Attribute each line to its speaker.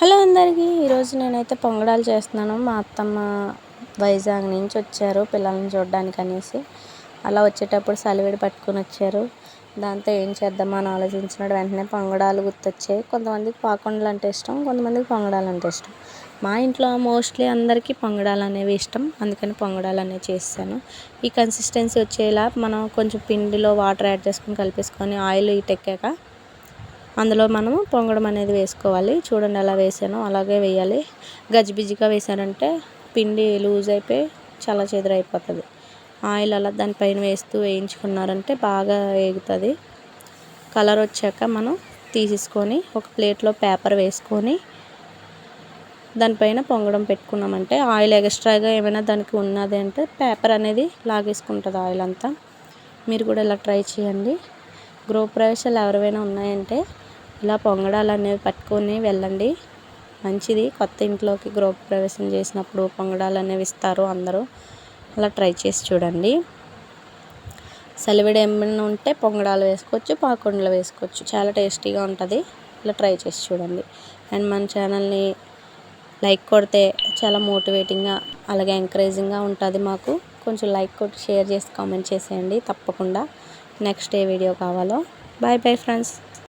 Speaker 1: Hello అందరికీ ఈరోజు నేనైతే పొంగడాలు చేస్తున్నాను. మా అత్తమ్మ వైజాగ్ నుంచి వచ్చారు పిల్లల్ని చూడడానికి అనేసి. అలా వచ్చేటప్పుడు సలివిడి పట్టుకొని వచ్చారు. దాంతో ఏం చేద్దామని అని ఆలోచించినాడు. వెంటనే పొంగడాలు గుర్తొచ్చాయి. కొంతమందికి పాకొండలు అంటే ఇష్టం కొంతమందికి పొంగడాలు అంటే ఇష్టం. మా ఇంట్లో మోస్ట్లీ అందరికీ పొంగడాలు అనేవి ఇష్టం. అందుకని పొంగడాలు అనేవి చేస్తాను. ఈ కన్సిస్టెన్సీ వచ్చేలా మనం కొంచెం పిండిలో వాటర్ యాడ్ చేసుకొని కలిపేసుకొని ఆయిల్ ఇటెక్కాక అందులో మనము పొంగడం అనేది వేసుకోవాలి. చూడండి ఎలా వేసానో అలాగే వేయాలి. గజిబిజిగా వేసానంటే పిండి లూజ్ అయిపోయి చాలా చెదురైపోతుంది. ఆయిల్ అలా దానిపైన వేస్తూ వేయించుకున్నారంటే బాగా వేగుతుంది. కలర్ వచ్చాక మనం తీసేసుకొని ఒక ప్లేట్లో పేపర్ వేసుకొని దానిపైన పొంగడం పెట్టుకున్నామంటే ఆయిల్ ఎక్స్ట్రాగా ఏమైనా దానికి ఉన్నది అంటే పేపర్ అనేది లాగేసుకుంటుంది ఆయిల్ అంతా. మీరు కూడా ఇలా ట్రై చేయండి. గృహప్రవేశాలు ఎవరివైనా ఉన్నాయంటే ఇలా పొంగడాలు అనేవి పట్టుకొని వెళ్ళండి. మంచిది. కొత్త ఇంట్లోకి గృహప్రవేశం చేసినప్పుడు పొంగడాలు అనేవి ఇస్తారు అందరూ. అలా ట్రై చేసి చూడండి. సలివిడి ఏమైనా ఉంటే పొంగడాలు వేసుకోవచ్చు పాకుండలు వేసుకోవచ్చు. చాలా టేస్టీగా ఉంటుంది. ఇలా ట్రై చేసి చూడండి. అండ్ మన ఛానల్ని లైక్ కొడితే చాలా మోటివేటింగ్గా అలాగే ఎంకరేజింగ్గా ఉంటుంది మాకు. కొంచెం లైక్ కొట్టి షేర్ చేసి కామెంట్ చేసేయండి తప్పకుండా. నెక్స్ట్ ఏ వీడియో కావాలో. Bye bye friends.